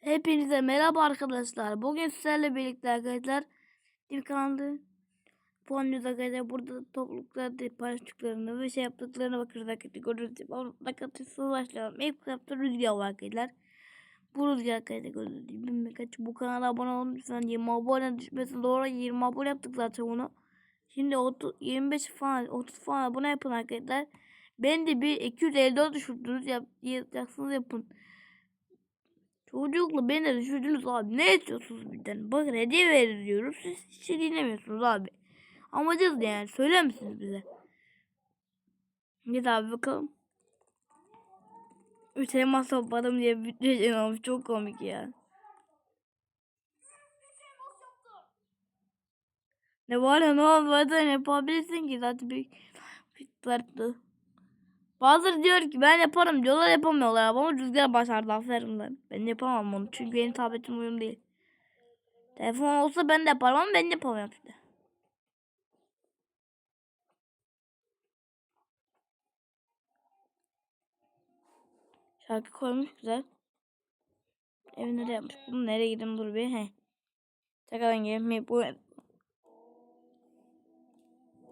Hepinize merhaba arkadaşlar. Bugün sizlerle birlikte arkadaşlar bir kanalda puanlıyoruz arkadaşlar. Burada topluluklarda paylaştıklarını ve şey yaptıklarına bakıyoruz arkadaşlar. Görüyoruz. Arkadaşlar başlayalım. İlk kitapta rüzgar var arkadaşlar. Bu rüzgar arkadaşlar gördüğünüz gibi birkaç bu kanala abone olun lütfen 20 abone düşmesin doğru 20 abone yaptık zaten onu. Şimdi 30, 25 falan 30 falan abone yapın arkadaşlar. Ben de bir 254 düşürdünüz yap, yapacaksınız yapın. Çocukla beni düşürdünüz abi. Ne istiyorsunuz bizden? Bakın hediye veriyoruz. Siz hiç şey dinlemiyorsunuz abi. Amacınız ne yani? Söyler misiniz bize? Git abi bakalım. Üç elmas topladım diye şey olmuş. Çok komik ya. Ne var ya ne? Zaten yapabilirsin ki zaten bir farklı. Bazıları diyor ki ben yaparım diyorlar yapamıyorlar ama rüzgar başardı aferin ben. Ben yapamam onu çünkü benim tabletim uyum değil. Telefon olsa ben de yaparım ama ben yapamıyorum işte. Şarkı koymuş güzel. Evi nereye yapmış? Bunu nereye gidelim dur bir. He. Tekrardan gelip bu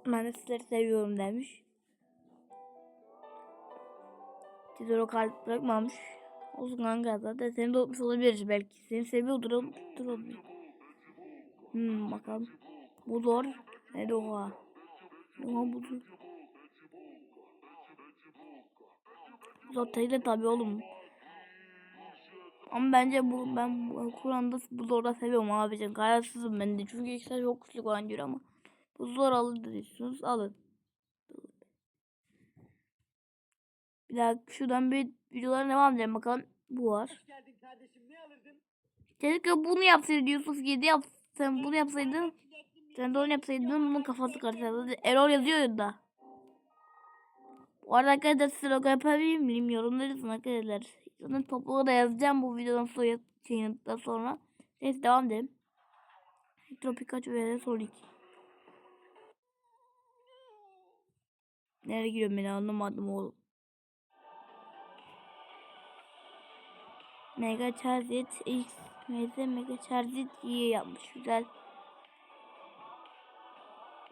ben de sizleri seviyorum demiş. Tidoro kalp bırakmamış. Olsun kanka zaten seni de unutmuş olabilir belki. Seni seviyordur unuttur olabilir. Hmm bakalım. Bu zor. Ne de oha. Oha bu zor. Zor teyze tabi oğlum. Ama bence bu ben Kur'an'da bu zorda seviyorum abicim. Kararsızım ben de. Çünkü ikisi çok güçlü Kur'an ama. Bu zor alır diyorsunuz. Alın. Bir daha şuradan bir videolara devam edelim bakalım. Bu var. Keşke bunu yapsaydın Yusuf 7 yap. Sen bunu yapsaydın. Sen de onu yapsaydın bunun kafası karışırdı. Error yazıyor da. Bu arada arkadaşlar logo yapabilir miyim? Yorumları yazın arkadaşlar. Zaten topluluğa da yazacağım bu videodan sonra yayınladıktan sonra. Neyse devam edelim. Tropikaç ve Sonic. Nereye gidiyorum beni anlamadım oğlum. Mega Charizard X Mega Mega Charizard iyi yapmış. Güzel.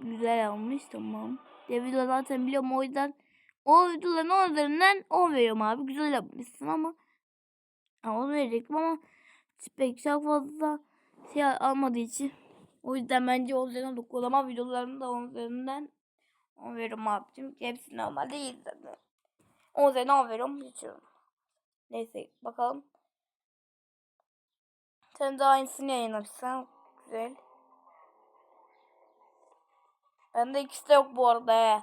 Güzel yapmış tamam. Devilo zaten biliyorum o yüzden o videoların 10 üzerinden 10 veriyorum abi. Güzel yapmışsın ama ama onu verecektim ama pek çok fazla şey almadığı için o yüzden bence 10 üzerinden 9 ama videolarını da 10 üzerinden 10 veriyorum abicim. Hepsi normal değil zaten. 10 üzerinden 10 veriyorum. Geçiyorum. Neyse bakalım. Sen de aynısını yayınlamışsın. Güzel. Bende ikisi de yok bu arada he.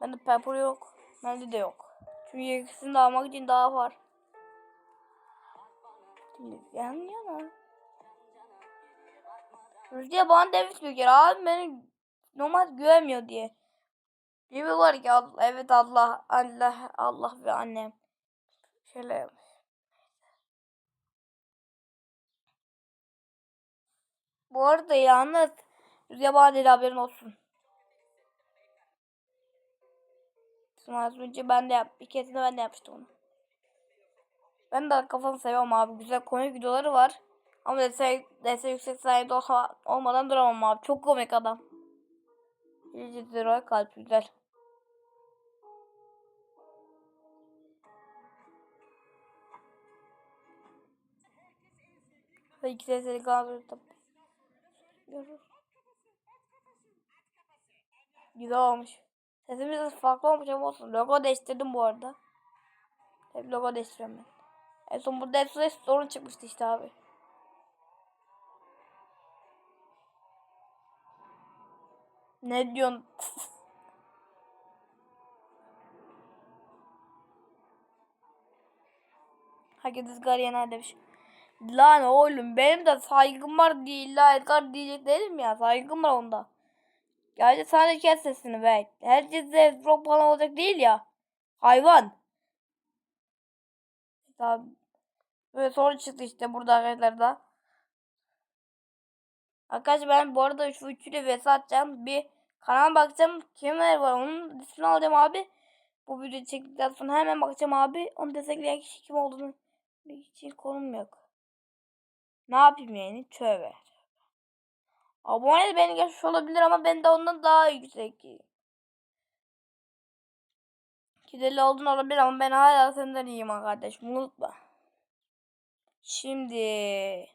Bende Pepper yok. Bende de yok. Çünkü ikisini de almak için daha var. Şimdi yan yana. Rüzgar bana demiş bir kere abi beni normal güvenmiyor diye. Diyorlar ki evet Allah, Allah, Allah ve annem. Şöyle yapmış. Bu arada yalnız Rüzgar dedi haberin olsun. Az önce ben de yap, bir kez de ben de yapmıştım onu. Ben de kafamı seviyorum abi. Güzel komik videoları var. Ama dese, dese yüksek sayede olmadan duramam abi. Çok komik adam. 100 lira kalp güzel. Ve iki sesleri kaldı. Güzel olmuş. Sesimiz biraz farklı olmuş ama olsun. Logo değiştirdim bu arada. Hep logo değiştiriyorum ben. En son burada hep sorun çıkmıştı işte abi. Ne diyorsun? Herkes ızgara yener demiş. Lan oğlum benim de saygım var diye illa Edgar diyecek değilim ya. Saygım var onda. Gerçi sadece kes sesini be. Herkes de rock falan olacak değil ya. Hayvan. Tabi. Böyle soru çıktı işte burada arkadaşlar Arkadaşlar ben bu arada şu üçlü vs atacağım. Bir kanal bakacağım. Kimler var onun ismini alacağım abi. Bu videoyu çektikten sonra hemen bakacağım abi. Onu destekleyen kişi kim olduğunu bir için konum yok. Ne yapayım yani? Tövbe. Abone de beni geçmiş olabilir ama ben de ondan daha yüksek. Kideli olduğun olabilir ama ben hala senden iyiyim kardeşim unutma. Şimdi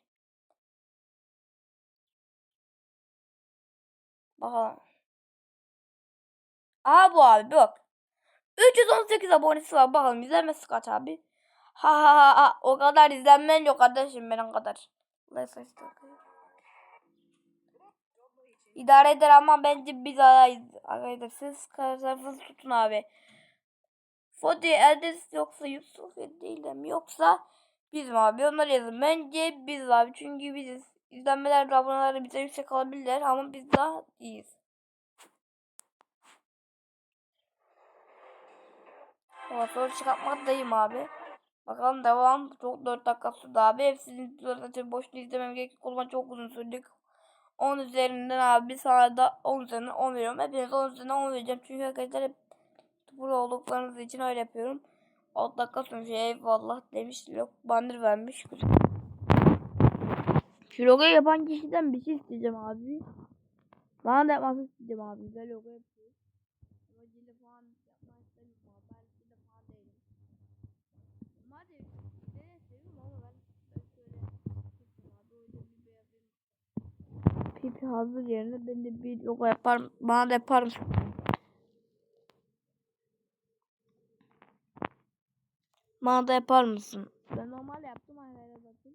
bakalım. Aha bu abi bak. 318 abonesi var bakalım izlenmesi kaç abi. Ha ha ha o kadar izlenmen yok kardeşim benim kadar. Neyse işte. İdare eder ama bence biz arayız. Arkadaşlar siz tarafınızı tutun abi. Fodi Eldez yoksa Yusuf değil de mi yoksa biz mi abi onları yazın. Bence biz abi çünkü biziz. İzlenmeler aboneler bize yüksek olabilirler ama biz daha iyiyiz. Ama soru çıkartmaktayım abi. Bakalım devam. Çok 4 dakika sürdü abi. Hepsini zaten boşuna izlemem gerek. Koluma çok uzun sürdük. 10 üzerinden abi sana da 10 üzerinden 10 veriyorum. Hepinize 10 üzerinden 10 vereceğim. Çünkü arkadaşlar hep pro olduklarınız için öyle yapıyorum. 10 dakika sürmüş eyvallah demiş. Yok bandır vermiş. Şu logo yapan kişiden bir şey isteyeceğim abi. Bana da yapmasını isteyeceğim abi. Güzel logo yapıyor. Ama cilde falan yapmak istemiyorum abi. Ben cilde falan değilim. Madem cilde seviyorum ama ben, ben şöyle yapayım abi. Öyle bir beyazın pipi hazır yerine ben de bir logo yaparım. Bana da yapar mısın? Bana da yapar mısın? Ben normal yaptım aynen zaten.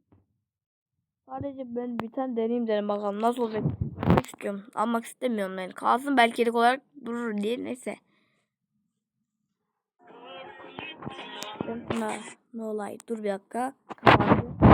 Sadece ben bir tane deneyeyim dedim bakalım nasıl olacak. Almak istiyorum. Almak istemiyorum yani. Kalsın belki yedek olarak durur diye neyse. Ne, ne olay? Dur bir dakika. Kapandı.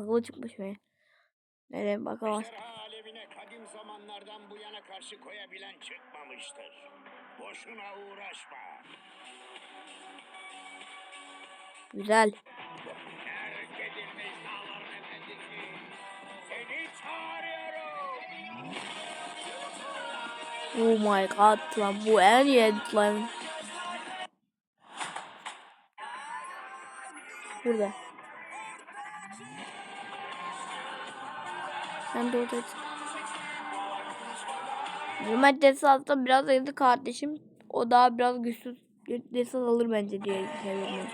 Akıllı çıkmış be. Nereye bakalım. Ejderha alevine kadim zamanlardan bu yana karşı koyabilen çıkmamıştır. Boşuna uğraşma. Güzel. Terk edilmiş dağların efendisi. Seni çağırıyorum. Oh my god lan bu en iyi lan. Burada. Ben de orada. Ömer Desas'ta biraz ayırdı kardeşim. O daha biraz güçsüz Desas alır bence diye düşünüyorum.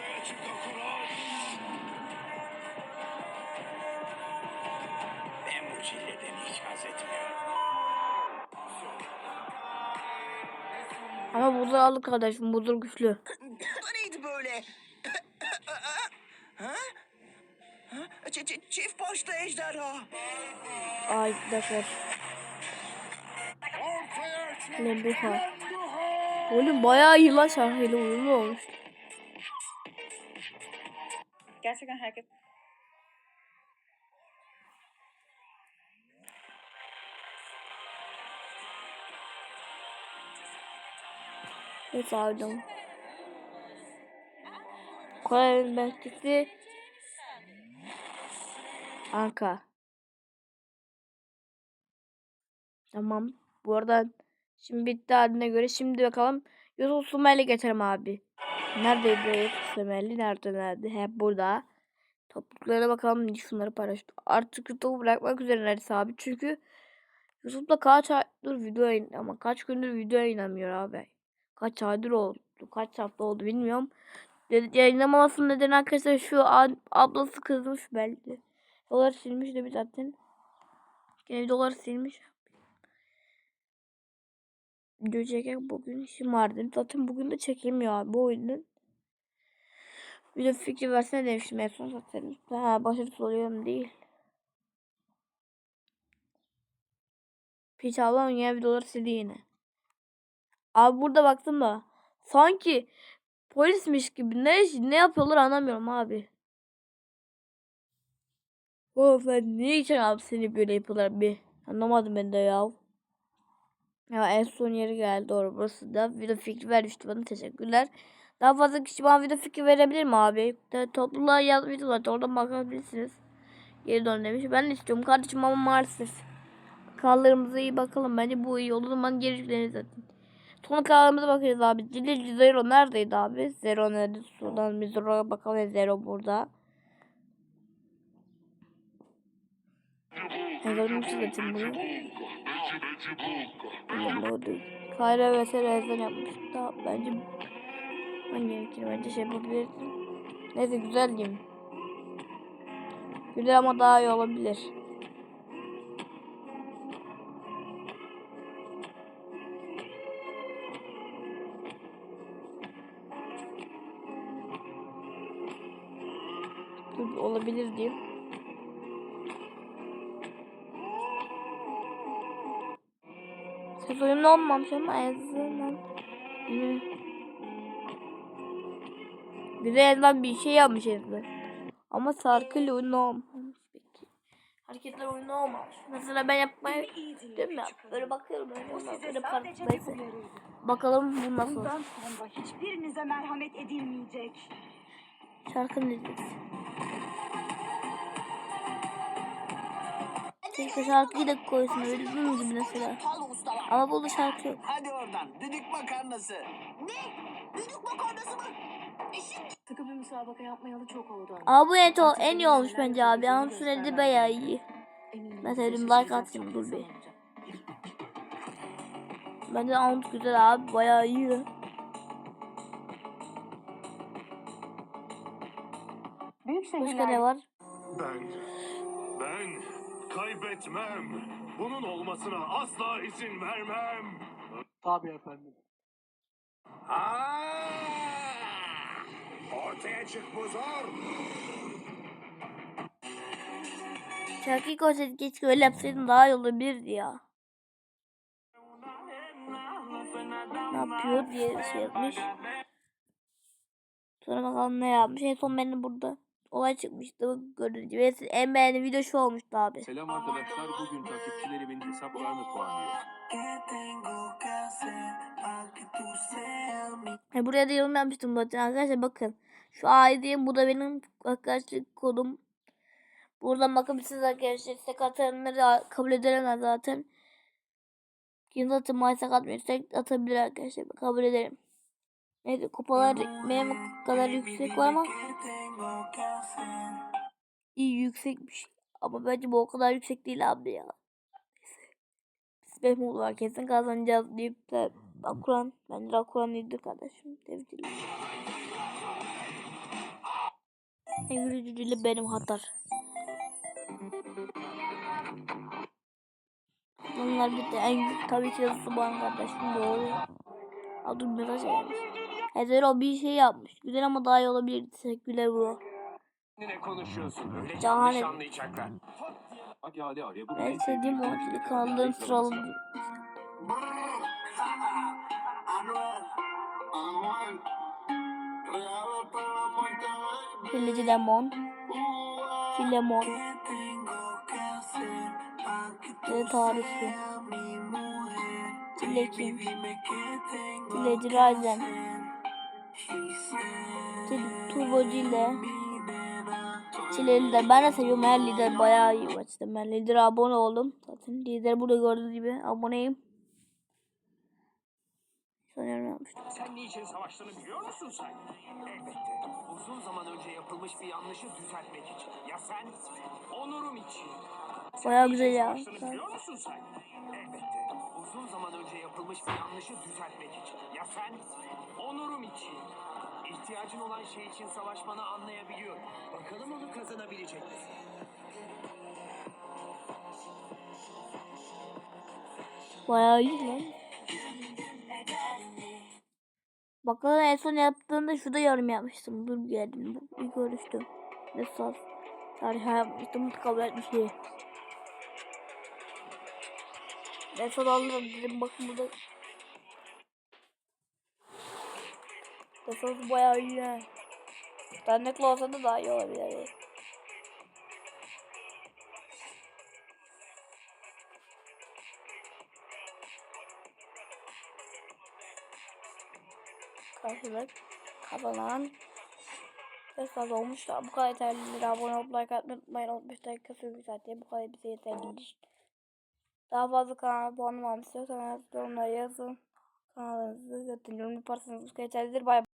Ama buzur alır kardeşim. Buzur güçlü. Ay dakika. Ortaya çık. Ne bu ha? Oğlum bayağı iyi lan şarkıyla uyumlu olmuş. Gerçekten herkes Neyse aldım. Kore'nin merkezi Anka. Tamam. Bu arada şimdi bitti haline göre şimdi bakalım Yusuf Sumeli getirelim abi. Neredeydi Yusuf Sumeli? Nerede nerede? Hep burada. Topluluklara bakalım şunları paylaştım. Artık YouTube'u bırakmak üzere neredeyse abi. Çünkü YouTube'da kaç aydır video yayın ama kaç gündür video yayınlamıyor abi. Kaç aydır oldu, kaç hafta oldu bilmiyorum. Yayınlamamasının nedeni arkadaşlar şu an ablası kızmış belki. Dolar silmiş de bir zaten. Gene dolar silmiş. Çeken bugün işim vardı. Zaten bugün de çekemiyor abi bu yüzden. Video fikri versene demiştim en son zaten. Ha başarısız oluyorum değil. Piç ablam yine videoları sildi yine. Abi burada baktım da sanki polismiş gibi ne ne yapıyorlar anlamıyorum abi. Of ben niye için abi seni böyle yapıyorlar bir. Anlamadım ben de ya. Ya en son yeri geldi doğru burası da. Video fikri vermişti bana teşekkürler. Daha fazla kişi bana video fikri verebilir mi abi? De, topluluğa yazmış zaten oradan bakabilirsiniz. Geri dön demiş. Ben de istiyorum kardeşim ama maalesef. Kanallarımıza iyi bakalım. Bence bu iyi olur. zaman geri yüklenir zaten. Sonra kanalımıza bakacağız abi. Cilil Zero neredeydi abi? Zero nerede? Şuradan bir Zero'ya bakalım. Zero burada. Yazalım zaten bunu. Bulamadı. Kayra ve Serez'den yapmış. Daha bence hangi gerekir? Bence şey yapabilirsin. Neyse güzel diyeyim. Güzel ama daha iyi olabilir. Olabilir diyeyim. Ses uyumlu olmamış ama azından Güzel yazılan bir şey yapmış herifler. Ama şarkıyla uyumlu olmamış peki. Hareketler uyumlu olmamış. Mesela ben yapmayı değil mi? Böyle bakıyorum öyle böyle uyarıydı. Bakalım bu nasıl. Bundan sonra hiçbirinize merhamet edilmeyecek. Şarkı ne diyeceksin? Keşke şarkıyı da koysun öyle mi gibi mesela. Al ustalar. Ama burada şarkı yok. Hadi oradan. Düdük makarnası. Sıkı bir müsabaka yapmayalı çok oldu. Ama bu et o en iyi olmuş bence abi. Ama sürede bayağı iyi. Ben sevdim like atayım dur bir. Bence Aunt güzel abi bayağı iyi. Büyük Başka şehirler ne var? Ben kaybetmem. Bunun olmasına asla izin vermem. Tabii efendim. Aa! Ortaya çık bu zor. Şarkıyı koysaydı keşke öyle yapsaydım daha iyi olabilirdi ya. Ne yapıyor diye şey yapmış. Sonra bakalım ne yapmış. En son benim burada olay çıkmıştı. Gördüğünüz gibi en beğendiğim video şu olmuştu abi. Selam arkadaşlar. Bugün takipçilerimin hesaplarını puanlıyor. E buraya da yorum yapmıştım zaten arkadaşlar bakın. Şu ID'm bu da benim arkadaşlık kodum. Buradan bakabilirsiniz arkadaşlar. Istek atanları kabul ederim zaten. Kim zaten maalesef atmıyor. Istek atabilir arkadaşlar. Kabul ederim. Neyse kupalar benim kadar yüksek var ama iyi yüksekmiş. Ama bence bu o kadar yüksek değil abi ya. Biz benim var kesin kazanacağız deyip de Akuran. Bence Akuran iyidir kardeşim. Tebrik En yürüyücüyle benim hatar. Bunlar bitti. En büyük tabii ki de Suban kardeşim doğru. Adım mesaj gelmiş. Ezer o bir şey yapmış. Güzel ama daha iyi olabilir. Teşekkürler bro. Ne konuşuyorsun? Öyle Şahane. yanlış anlayacaklar. Hadi hadi hadi. Bu Ben sevdiğim o ikili kaldığım sıraladım. Hileci lemon. Filemon. Ve tarifi. Dilekim. Dileci Razen. Dil- Turbocile. Çile lider. Ben de seviyorum her lider bayağı iyi maçta. Ben lidere abone oldum. Zaten lider burada gördüğünüz gibi aboneyim. Sanıyorum yapmıştım. Sen niçin savaştığını biliyor musun sen? Elbette. Uzun zaman önce yapılmış bir yanlışı düzeltmek için. Ya sen? Onurum için. Bayağı güzel ya. biliyor musun sen? Elbette. Uzun zaman önce yapılmış bir yanlışı düzeltmek için. Ya sen? Onurum için. İhtiyacın olan şey için savaşmanı anlayabiliyorum. Bakalım onu kazanabilecek misin? Bayağı iyi lan. Bakalım en son yaptığında şurada yorum yapmıştım. Dur geldim. Bir görüştüm. Ne saf. Tarih yapmıştım. Kabul etmiş iyi. En son alırım dedim. Bakın burada. Sosu bayağı iyi yani. Dernekli olsa da daha iyi olabilir. Karşılık kazanan ve fazla olmuşlar. Bu kadar yeterlidir. Abone olup like atmayı unutmayın. 65 dakika sürmüş zaten. Bu kadar bize yeterlidir. Daha fazla kanala abone olmamı istiyorsanız yorumlara yazın. Kanalınızı zaten yorum yaparsanız bu kadar yeterlidir. Bay bay.